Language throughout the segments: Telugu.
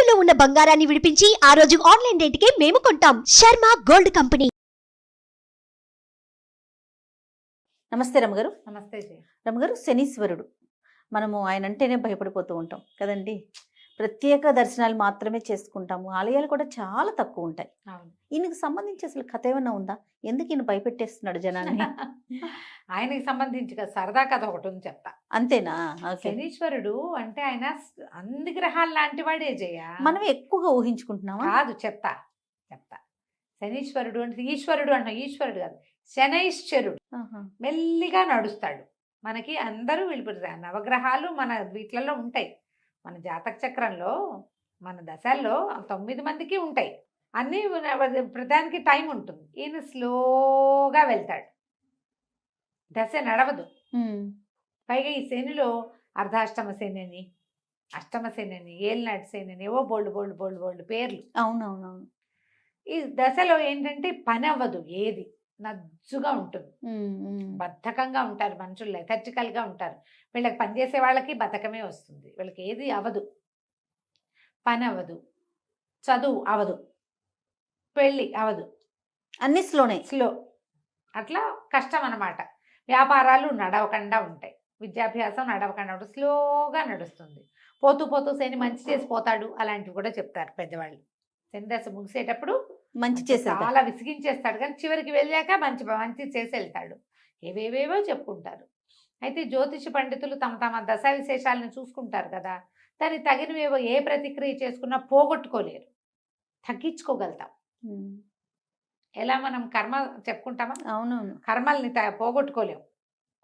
తాకట్టులో ఉన్న బంగారాన్ని విడిపించి ఆ రోజు ఆన్లైన్ రేటుకే మేము కొంటాం. Sharma gold company. నమస్తే రమగారు. నమస్తే రమగారు శనీశ్వరుడు. మనము ఆయన అంటేనే భయపడిపోతూ ఉంటాం. కదండి? ప్రత్యేక దర్శనాలు మాత్రమే చేసుకుంటాము. ఆలయాలు కూడా చాలా తక్కువ ఉంటాయి. అవును. ఈయనకు సంబంధించి అసలు కథ ఏమైనా ఉందా? ఎందుకు ఈయన భయపెట్టేస్తున్నాడు జనాన్ని? ఆయనకి సంబంధించి కదా సరదా కథ ఒకటి ఉంది చెప్తా. అంతేనా? శనీశ్వరుడు అంటే ఆయన అన్ని గ్రహాలు లాంటి వాడే జయ. మనం ఎక్కువగా ఊహించుకుంటున్నామా? కాదు చెప్తా చెప్తా. శనీశ్వరుడు అంటే ఈశ్వరుడు అంటాం ఈశ్వరుడు కాదు శనైశ్వరుడు. మెల్లిగా నడుస్తాడు. మనకి అందరూ వెళ్ళిపోతారు నవగ్రహాలు మన వీటిలలో ఉంటాయి. మన జాతక చక్రంలో మన దశల్లో తొమ్మిది మందికి ఉంటాయి. అన్నీ ప్రధానికి టైం ఉంటుంది. ఈయన స్లోగా వెళ్తాడు. దశ నడవదు. పైగా ఈ శనిలో అర్ధాష్టమ శని అని అష్టమ శని అని ఏలినాటి శని అని ఏవో బోల్డ్ బోల్డ్ బోల్డ్ బోల్డ్ పేర్లు. అవునవునవును. ఈ దశలో ఏంటంటే పని అవ్వదు ఏది. నజ్జుగా ఉంటుంది. బద్ధకంగా ఉంటారు మనుషులు లెథర్జికల్గా ఉంటారు. వీళ్ళకి పనిచేసే వాళ్ళకి బద్ధకమే వస్తుంది. వీళ్ళకి ఏది అవదు. పని అవ్వదు చదువు అవదు. పెళ్ళి అవదు. అన్ని స్లోనే. స్లో. అట్లా కష్టం అన్నమాట. వ్యాపారాలు నడవకుండా ఉంటాయి. విద్యాభ్యాసం నడవకుండా ఉంటుంది స్లోగా నడుస్తుంది. పోతూ పోతూ శని మంచి చేసి పోతాడు అలాంటివి కూడా చెప్తారు పెద్దవాళ్ళు. శని దశ ముగిసేటప్పుడు మంచి చేసేది చాలా విసిగించేస్తాడు కానీ చివరికి వెళ్ళాక మంచి మంచి చేసి వెళ్తాడు. ఏవేవేవో చెప్పుకుంటారు. అయితే జ్యోతిష పండితులు తమ తమ దశ విశేషాలను చూసుకుంటారు కదా దానికి తగినవేవో ఏ ప్రతిక్రియ చేసుకున్నా పోగొట్టుకోలేరు. తగ్గించుకోగలుగుతాం. ఎలా మనం కర్మ చెప్పుకుంటామా? అవునవును. కర్మల్ని త- పోగొట్టుకోలేం.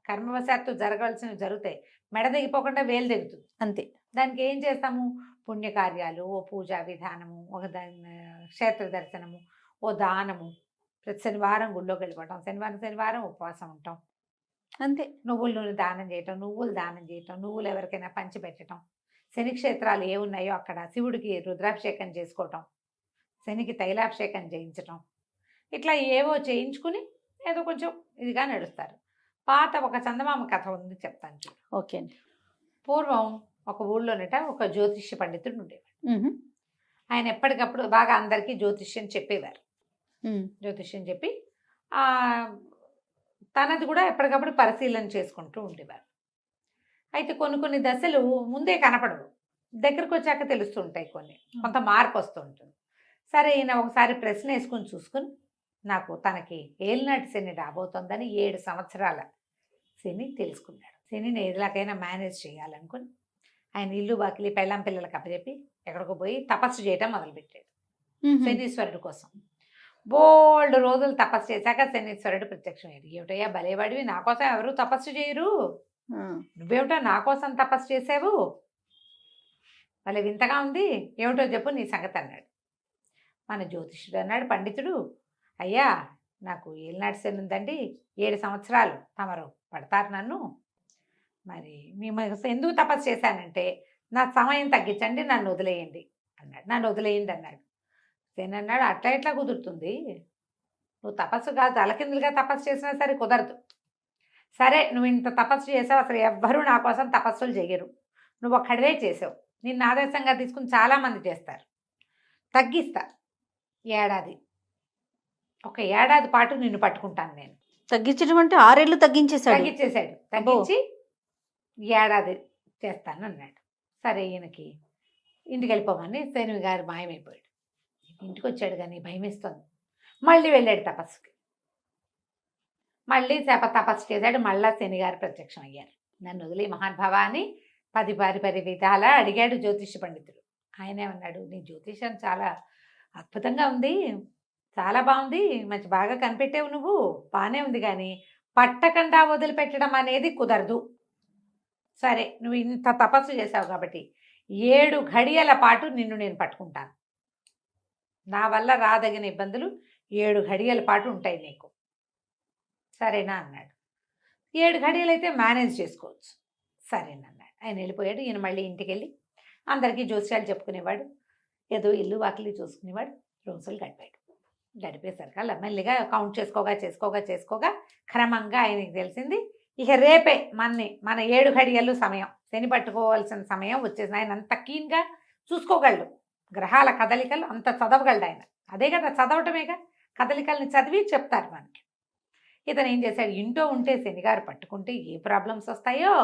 కర్మవశాత్తు జరగాల్సినవి జరుగుతాయి. మెడ దిగిపోకుండా వేలు దిగుతుంది. అంతే. దానికి ఏం చేస్తాము? పుణ్యకార్యాలు ఓ పూజా విధానము ఒక క్షేత్ర దర్శనము ఓ దానము. ప్రతి శనివారం గుళ్ళోకి వెళ్ళిపోవటం శనివారం శనివారం ఉపవాసం ఉంటాం. అంతే. నువ్వుల నూనె దానం చేయటం నువ్వులు దానం చేయటం నువ్వులు ఎవరికైనా పంచి పెట్టడం శని క్షేత్రాలు ఏ ఉన్నాయో అక్కడ శివుడికి రుద్రాభిషేకం చేసుకోవటం. శనికి తైలాభిషేకం చేయించటం. ఇట్లా ఏవో చేయించుకుని ఏదో కొంచెం ఇదిగా నడుస్తారు. పాత ఒక చందమామ కథ ఉంది చెప్తాను చూడు. ఓకే అండి. పూర్వం ఒక ఊళ్ళోనట ఒక జ్యోతిష్య పండితుడు ఉండేవాడు. ఆయన ఎప్పటికప్పుడు బాగా అందరికీ జ్యోతిష్యం చెప్పేవారు. జ్యోతిష్యం చెప్పి తనది కూడా ఎప్పటికప్పుడు పరిశీలన చేసుకుంటూ ఉండేవారు. అయితే కొన్ని కొన్ని దశలు ముందే కనపడవు. దగ్గరకు వచ్చాక తెలుస్తుంటాయి కొన్ని. కొంత మార్పు వస్తూ ఉంటుంది. సరే ఈయన ఒకసారి ప్రశ్న వేసుకుని చూసుకుని నాకు తనకి ఏలినాటి శని రాబోతోందని ఏడు సంవత్సరాల శని తెలుసుకున్నాడు. శనిని ఎలాగైనా మేనేజ్ చేయాలనుకుని ఆయన ఇల్లు బాకిలి పెళ్ళాం పిల్లలకి అప్పచెప్పి ఎక్కడికో పోయి తపస్సు చేయటం మొదలుపెట్టాడు. శనీశ్వరుడు కోసం. బోల్డ్ రోజులు తపస్సు చేశాక శనీశ్వరుడు ప్రత్యక్షమయ్యాడు ఏమిటయ్యా భలేవాడివి నా కోసం ఎవరు తపస్సు చేయరు. నువ్వేమిటో నా కోసం తపస్సు చేసావు భలే వింతగా ఉంది. ఏమిటో చెప్పు నీ సంగతి అన్నాడు. మన జ్యోతిష్యుడు అన్నాడు పండితుడు అయ్యా నాకు ఏలినాటి శని ఉందండి. ఏడు సంవత్సరాలు తమరు పడతారు నన్ను. మరి మేము ఎందుకు తపస్సు చేశానంటే నా సమయం తగ్గించండి నన్ను వదిలేయండి అన్నాడు. నన్ను వదిలేయండి అన్నాడు. శని అన్నాడు అట్లా ఎట్లా కుదురుతుంది? నువ్వు తపస్సు కాదు తలకిందులుగా తపస్సు చేసినా సరే కుదరదు. సరే నువ్వు ఇంత తపస్సు చేసావు అసలు ఎవ్వరూ నా కోసం తపస్సులు చేయరు నువ్వు ఒక్కడవే చేసావు. నిన్ను ఆదర్శంగా తీసుకుని చాలామంది చేస్తారు. తగ్గిస్తా. ఏడాది. ఒక ఏడాది పాటు నిన్ను పట్టుకుంటాను నేను. తగ్గించడం అంటే ఆరేళ్ళు తగ్గించేశాడు. తగ్గించేశాడు. తగ్గించి ఏడాది చేస్తాను అన్నాడు. సరే ఈయనకి ఇంటికి వెళ్ళిపోమని శని గారు మాయమైపోయాడు. ఇంటికి వచ్చాడు కానీ భయం వేస్తుంది మళ్ళీ వెళ్ళాడు తపస్సుకి. మళ్ళీ తప తపస్సు చేశాడు. మళ్ళా శని గారు ప్రత్యక్షం అయ్యారు. నన్ను వదిలి మహానుభావ అని పది పది పది విధాల అడిగాడు జ్యోతిష పండితుడు. ఆయనే అన్నాడు నీ జ్యోతిషం చాలా అద్భుతంగా ఉంది. చాలా బాగుంది మంచి బాగా కనిపెట్టేవు నువ్వు. బాగానే ఉంది కానీ పట్టకుండా వదిలిపెట్టడం అనేది కుదరదు. సరే నువ్వు ఇంత తపస్సు చేసావు కాబట్టి ఏడు ఘడియల పాటు నిన్ను నేను పట్టుకుంటాను. నా వల్ల రాదగిన ఇబ్బందులు ఏడు ఘడియల పాటు ఉంటాయి నీకు. సరేనా అన్నాడు. ఏడు ఘడియలు అయితే మేనేజ్ చేసుకోవచ్చు. సరేనన్నాడు ఆయన వెళ్ళిపోయాడు. ఈయన మళ్ళీ ఇంటికి వెళ్ళి అందరికీ జోస్యాలు చెప్పుకునేవాడు. ఏదో ఇల్లు వాకిలి చూసుకునేవాడు. రోజులు గడిపాడు గడిపేసరికి అలా మెల్లిగా కౌంట్ చేసుకోగా చేసుకోగా చేసుకోగా క్రమంగా ఆయనకి తెలిసింది. ఇక రేపే మన్ని మన ఏడు ఘడియలు సమయం. శని పట్టుకోవాల్సిన సమయం వచ్చేసింది. ఆయన అంత కీన్గా చూసుకోగలడు. గ్రహాల కదలికలు అంత చదవగలడు ఆయన. అదే కదా చదవటమేగా? కదలికల్ని చదివి చెప్తారు మనకి. ఇతను ఏం చేశాడు? ఇంట్లో ఉంటే శనిగారు పట్టుకుంటే ఏ ప్రాబ్లమ్స్ వస్తాయో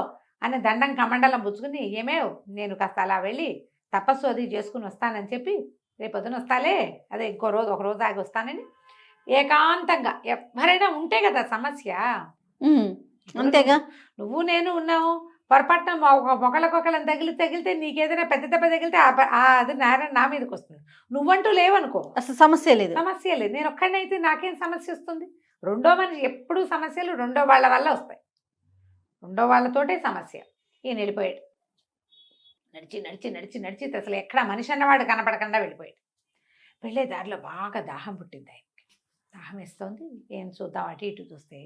అని దండం కమండలం పుచ్చుకుని ఏమేవ్ నేను కాస్త అలా వెళ్ళి తపస్సు అది చేసుకుని వస్తానని చెప్పి రేపు పొద్దున వస్తాలే? అదే ఇంకో రోజు ఒక రోజు ఆగి వస్తానని. ఏకాంతంగా ఎవరైనా ఉంటే కదా సమస్య. అంతేగా? నువ్వు నేను ఉన్నావు పొరపాటున ఒక- ఒకళ్ళకొకళ్ళని తగిలి తగిలితే నీకేదైనా పెద్ద దెబ్బ తగిలితే అది నారాయణ నా మీదకి వస్తుంది. నువ్వంటూ లేవనుకో. అసలు సమస్య లేదు. సమస్య లేదు. నేను ఒక్కడనైతే నాకేం సమస్య వస్తుంది? రెండో మనిషి ఎప్పుడూ సమస్యలు రెండో వాళ్ళ వల్ల వస్తాయి. రెండో వాళ్ళతోటే సమస్య. ఈయన వెళ్ళిపోయాడు. నడిచి నడిచి నడిచి నడిచి అసలు ఎక్కడ మనిషి అన్నవాడు కనపడకుండా వెళ్ళిపోయాడు. వెళ్ళే దారిలో బాగా దాహం పుట్టింది ఆయనకి. దాహం వేస్తుంది. ఏం చూద్దాం అటు ఇటు చూస్తే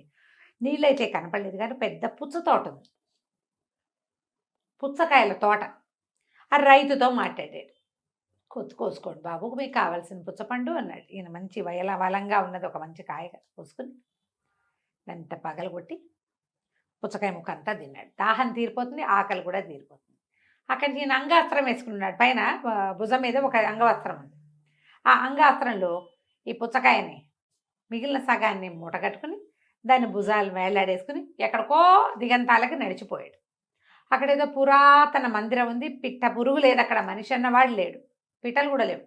నీళ్ళైతే కనపడలేదు కానీ పెద్ద పుచ్చ తోట ఉంది. పుచ్చకాయల తోట. ఆ రైతుతో మాట్లాడాడు. కొద్ది కోసుకోండి బాబుకు మీకు కావాల్సిన పుచ్చపండు అన్నాడు. ఈయన మంచి వయల వలంగా ఉన్నది ఒక మంచి కాయ కోసుకుని ఎంత పగలగొట్టి పుచ్చకాయ ముక్క అంతా తిన్నాడు. దాహం తీరిపోతుంది ఆకలి కూడా తీరిపోతుంది. అక్కడ నేను అంగాస్త్రం వేసుకున్నాడు. పైన భుజం మీద ఒక అంగవస్త్రం ఉంది. ఆ అంగాస్త్రంలో ఈ పుచ్చకాయని మిగిలిన సగాన్ని మూట కట్టుకుని దాన్ని భుజాలు వేలాడేసుకుని ఎక్కడికో దిగంతాలకి నడిచిపోయాడు. అక్కడ ఏదో పురాతన మందిరం ఉంది. పిట్ట పురుగు లేదు అక్కడ. మనిషి అన్నవాడు లేడు. పిట్టలు కూడా లేవు.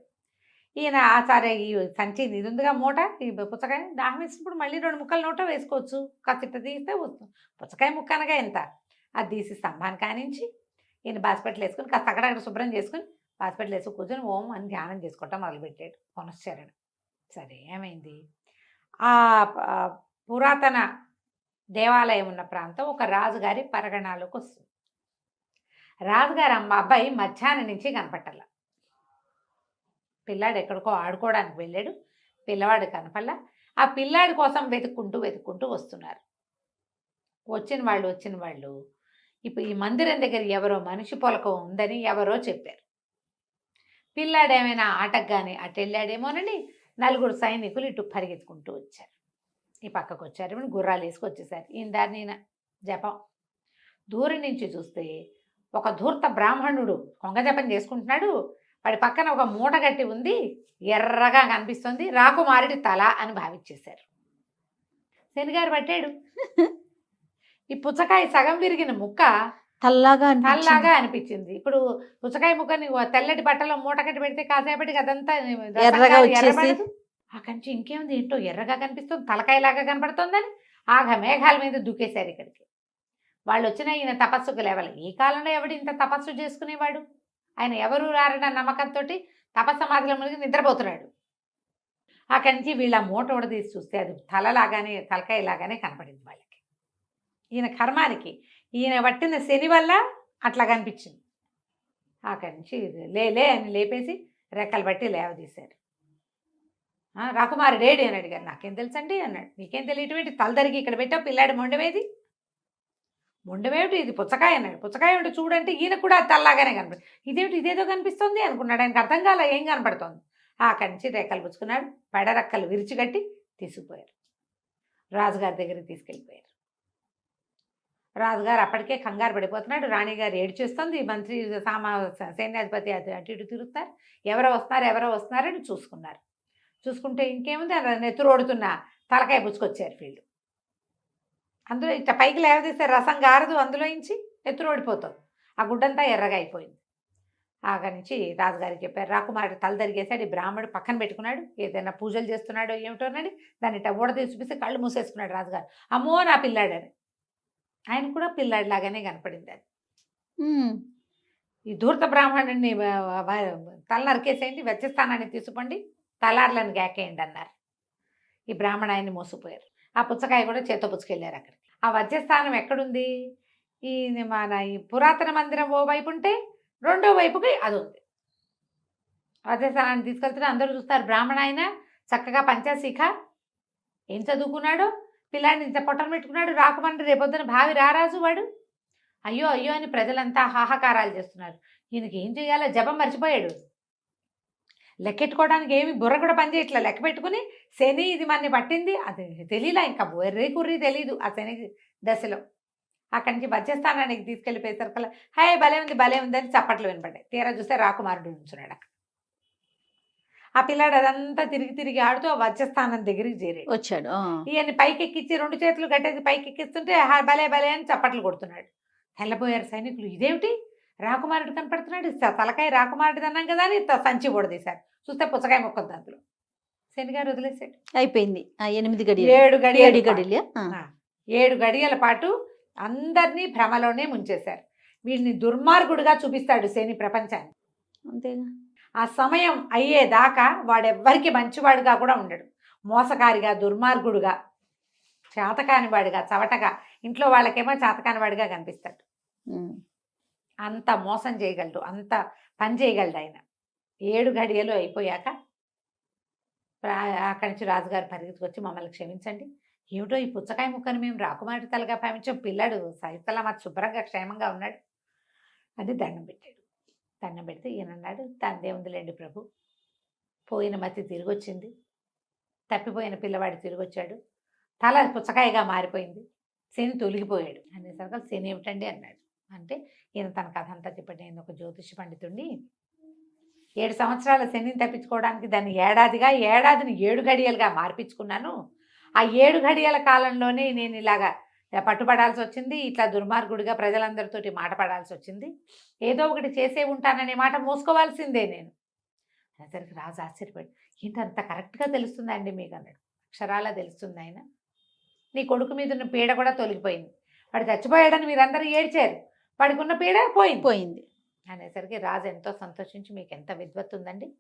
ఈయన ఆచార్య ఈ సంచి ఇది ఉందిగా మూట ఈ పుచ్చకాయ దాహం వేసినప్పుడు మళ్ళీ రెండు ముక్కలు నోట వేసుకోవచ్చు. కాస్త తీస్తే వస్తుంది. పుచ్చకాయ ముక్క అనగా ఎంత? అది తీసి స్తంభాన్ని కానించి ఈయన బాస్పెట్లు వేసుకుని కాస్త అక్కడక్కడ శుభ్రం చేసుకుని బాస్పెట్లు వేసుకుని కూర్చొని ఓం అని ధ్యానం చేసుకోవటం మొదలుపెట్టాడు పునశ్చరణ. సరే ఏమైంది? ఆ పురాతన దేవాలయం ఉన్న ప్రాంతం ఒక రాజుగారి పరగణాలకు వస్తుంది. రాజుగారు అమ్మ అబ్బాయి మధ్యాహ్నం నుంచి కనపట్టాల. పిల్లాడు ఎక్కడికో ఆడుకోవడానికి వెళ్ళాడు. పిల్లవాడు కనపల్ల ఆ పిల్లాడి కోసం వెతుక్కుంటూ వెతుక్కుంటూ వస్తున్నారు. వచ్చిన వాళ్ళు వచ్చిన వాళ్ళు ఇప్పుడు ఈ మందిరం దగ్గర ఎవరో మనిషి పొలకం ఉందని ఎవరో చెప్పారు. పిల్లాడేమైనా ఆటగానే ఆటకు అటు వెళ్ళాడేమోనని నలుగురు సైనికులు ఇటు పరిగెత్తుకుంటూ వచ్చారు. ఈ పక్కకు వచ్చారు గుర్రాలు వేసుకొచ్చేసారు. ఈయన దారిని జపం. దూరం నుంచి చూస్తే ఒక ధూర్త బ్రాహ్మణుడు కొంగ జపం చేసుకుంటున్నాడు. వాడి పక్కన ఒక మూట గట్టి ఉంది. ఎర్రగా కనిపిస్తుంది. రాకుమారుడి తల అని భావించేశారు. శనిగారు పట్టాడు. ఈ పుచ్చకాయ సగం విరిగిన ముక్క తల్లాగా. తల్లాగా అనిపించింది. ఇప్పుడు పుచ్చకాయ ముక్కని ఓ తెల్లటి బట్టలో మూట కట్టి పెడితే కాసేపటికి అదంతా ఎర్రగా. ఎర్రబడదు. ఆ కంచి ఇంకేముంది? ఏంటో ఎర్రగా కనిపిస్తుంది. తలకాయలాగా కనపడుతుందని ఆగ మేఘాల మీద దూకేశారు ఇక్కడికి. వాళ్ళు వచ్చిన ఈయన తపస్సుకు లేవాలి. ఈ కాలంలో ఎవడు ఇంత తపస్సు చేసుకునేవాడు? ఆయన ఎవరు రారన్న నమ్మకంతో తపస్సమాధిలో మునిగి నిద్రపోతున్నాడు. అక్కడి నుంచి వీళ్ళ మూట ఉడదీసి చూస్తే అది తలలాగానే తలకాయలాగానే కనపడింది వాళ్ళకి. ఈయన కర్మానికి. ఈయన పట్టిన శని వల్ల అట్లా కనిపించింది. అక్కడి నుంచి లే లే అని లేపేసి రెక్కలు బట్టి లేవదీశారు. రాకుమారి రేడి అని అడిగారు. నాకేం తెలుసండి? అన్నాడు. నీకేం తెలియటమేంటి తలదరికి ఇక్కడ పెట్టావు పిల్లాడి మొండమేది మొండమేమిటి ఇది పుచ్చకాయ అన్నాడు. పుచ్చకాయ ఏమిటి చూడంటే ఈయన కూడా తల్లాగానే కనపడి ఇదేమిటి? ఇదేదో కనిపిస్తుంది? అనుకున్నాడు. ఆయనకు అర్థం కాల ఏం కనపడుతోంది. అక్కడి నుంచి రెక్కలు పుచ్చుకున్నాడు. పెడరెక్కలు విరిచిగట్టి తీసుకుపోయారు. రాజుగారి దగ్గరికి తీసుకెళ్ళిపోయారు. రాజుగారు అప్పటికే కంగారు పడిపోతున్నాడు. రాణిగారు ఏడ్చేస్తుంది మంత్రి సామా సైన్యాధిపతి అటు అటు ఇటు తిరుగుతారు ఎవరో వస్తున్నారు ఎవరో వస్తున్నారని చూసుకున్నారు. చూసుకుంటే ఇంకేముంది? అలా నెత్తురోడుతున్న తలకాయ పుచ్చుకొచ్చారు వీళ్ళు. అందులో ఇట్లా పైకి లేవదీస్తే రసం గారదు అందులో నుంచి నెత్తురోడిపోతుంది ఆ గుడ్డంతా ఎర్రగా అయిపోయింది. అక్కడి నుంచి రాజుగారికి చెప్పారు రాకుమారుడు తల తరిగేశాడు ఈ బ్రాహ్మడు పక్కన పెట్టుకున్నాడు ఏదైనా పూజలు చేస్తున్నాడో ఏమిటోనని దాన్ని ఇట్లా ఊడదీసి చూపిస్తే కళ్ళు మూసేసుకున్నాడు రాజుగారు. అమ్మో నా పిల్లాడని. ఆయన కూడా పిల్లాడిలాగానే కనపడింది అది. ఈ ధూర్త బ్రాహ్మణుడిని తల నరికేసేయండి వెచ్చస్థానాన్ని తీసుకోండి తలార్లను గాకేయండి అన్నారు. ఈ బ్రాహ్మణ ఆయన్ని మోసిపోయారు. ఆ పుచ్చకాయ కూడా చేత పుచ్చుకెళ్ళారు అక్కడికి. ఆ వజ్రస్థానం ఎక్కడుంది? ఈ మన ఈ పురాతన మందిరం ఓ వైపు ఉంటే రెండో వైపుకి అది ఉంది. వజ్రస్థానాన్ని తీసుకెళ్తే అందరూ చూస్తారు బ్రాహ్మణ ఆయన చక్కగా పంచాశిఖ ఏం చదువుకున్నాడో? పిల్లాడిని ఇంత పొట్టను పెట్టుకున్నాడు రాకమంటే రేపొద్దున భావి రారాజు వాడు? అయ్యో అయ్యో అని ప్రజలంతా హాహాకారాలు చేస్తున్నారు. ఈయనకి ఏం చేయాలో జపం మర్చిపోయాడు. లెక్కెట్టుకోవడానికి ఏమి బుర్ర కూడా పనిచేయట్లే లెక్క పెట్టుకుని శని ఇది మనని పట్టింది. అది తెలియలా ఇంకా బొర్రీ కుర్రీ తెలీదు ఆ శని దశలో. అక్కడి నుంచి వచ్చేస్తానానికి తీసుకెళ్ళిపోయేసరికల్లా హాయ్ భలే ఉంది భలే ఉంది అని చప్పట్లు వినపడ్డాయి. తీరా చూస్తే రాకుమారుడు ఉంచున్నాడు అక్కడ. ఆ పిల్లాడు అదంతా తిరిగి తిరిగి ఆడుతూ వజ్రస్థానం దగ్గరికి చేరాడు. వచ్చాడు. ఈయన్ని పైకి ఎక్కించి రెండు చేతులు కట్టేసి పైకి ఎక్కిస్తుంటే "హా, భలే భలే అని చప్పట్లు కొడుతున్నాడు. తెల్లబోయారు సైనికులు ఇదేమిటి? రాకుమారుడు కనపడుతున్నాడు. తలకాయ రాకుమారుడు అన్నాం కదా అని సంచి పొడదీశారు చూస్తే పుచ్చకాయ మొక్కొద్దు అందులో శని గారు వదిలేశాడు. అయిపోయింది. ఆ ఎనిమిది గడియలు. ఏడు గడియలు గడియలు ఏడు గడియల పాటు అందరినీ భ్రమలోనే ముంచేశారు. వీడిని దుర్మార్గుడుగా చూపిస్తాడు శని ప్రపంచాన్ని. అంతేగా. ఆ సమయం అయ్యేదాకా వాడెవ్వరికి మంచివాడుగా కూడా ఉండడు. మోసకారిగా దుర్మార్గుడుగా చేతకాని వాడిగా చవటగా ఇంట్లో వాళ్ళకేమో చేతకాని వాడిగా కనిపిస్తాడు. అంత మోసం చేయగలడు అంత పని చేయగలడు ఆయన. ఏడు గడియలు అయిపోయాక అక్కడి నుంచి రాజుగారు పరిగెత్తుకొచ్చి మమ్మల్ని క్షమించండి. ఏమిటో ఈ పుచ్చకాయ ముక్కను మేము రాకుమారి తలగా భావించాం. పిల్లాడు సైతలా మాకు శుభ్రంగా క్షేమంగా ఉన్నాడు. అని దండం పెట్టాడు. దండం పెడితే ఈయన అన్నాడు తందే ఉందిలేండి ప్రభు. పోయిన మతి తిరిగి వచ్చింది తప్పిపోయిన పిల్లవాడు తిరిగి వచ్చాడు తల పుచ్చకాయగా మారిపోయింది. శని తొలగిపోయాడు. అనేసరికి శని ఏమిటండి? అన్నాడు. అంటే ఈయన తన కథ అంతా చెప్పండి. నేను ఒక జ్యోతిష పండితుడిని ఏడు సంవత్సరాల శనిని తప్పించుకోవడానికి దాన్ని ఏడాదిగా ఏడాదిని ఏడు ఘడియలుగా మార్పించుకున్నాను. ఆ ఏడు ఘడియల కాలంలోనే నేను ఇలాగా పట్టుపడాల్సి వచ్చింది ఇట్లా దుర్మార్గుడిగా ప్రజలందరితోటి మాట పడాల్సి వచ్చింది ఏదో ఒకటి చేసే ఉంటాననే మాట మోసుకోవాల్సిందే నేను. అనేసరికి రాజు ఆశ్చర్యపడి ఏంటి అంత కరెక్ట్గా తెలుస్తుందండి మీకు అన్నాడు అక్షరాలా తెలుస్తుంది ఆయన. నీ కొడుకు మీద ఉన్న పీడ కూడా తొలగిపోయింది. వాడు చచ్చిపోయాడని మీరందరూ ఏడ్చారు. వాడికి ఉన్న పీడ పోయింది. పోయింది. అనేసరికి రాజు ఎంతో సంతోషించి మీకు ఎంత విద్వత్తు ఉందండి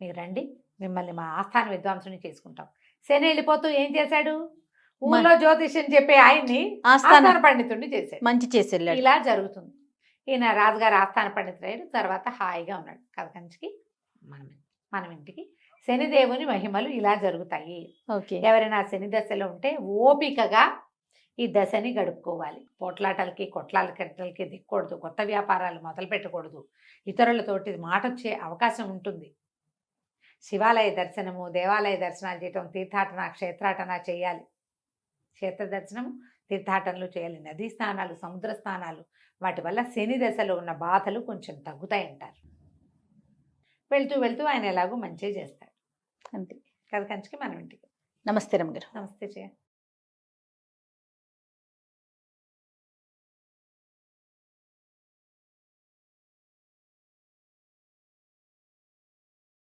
మీరు రండి. మిమ్మల్ని మా ఆస్థాన విద్వాంసుని చేసుకుంటాం. శని వెళ్ళిపోతూ ఏం చేశాడు? ఊళ్ళో జ్యోతిష్యం చెప్పే ఆయన్ని ఆస్థాన పండితుడిని చేశాడు. మంచి చేసి వెళ్ళాడు ఇలా జరుగుతుంది. ఈయన రాజుగారు ఆస్థాన పండితుడయ్యాడు తర్వాత హాయిగా ఉన్నాడు కథకంచికి మనం మనం ఇంటికి. శనిదేవుని మహిమలు ఇలా జరుగుతాయి. ఓకే. ఎవరైనా శని దశలో ఉంటే ఓపికగా ఈ దశని గడుపుకోవాలి. పోట్లాటలకి కొట్లాటలకి దిక్కకూడదు కొత్త వ్యాపారాలు మొదలు పెట్టకూడదు. ఇతరులతోటి మాట వచ్చే అవకాశం ఉంటుంది. శివాలయ దర్శనము దేవాలయ దర్శనాలు చేయటం తీర్థాటన క్షేత్రాటన చేయాలి. క్షేత్ర దర్శనము తీర్థాటనలు చేయాలి. నదీ స్నానాలు సముద్ర స్నానాలు వాటి వల్ల శని దశలో ఉన్న బాధలు కొంచెం తగ్గుతాయంటారు. వెళ్తూ వెళ్తూ ఆయన ఎలాగో మంచిగా చేస్తాడు. అంతే. కథ కంచికి మనం ఇంటికి నమస్తే రమ్మగారు నమస్తే జయ.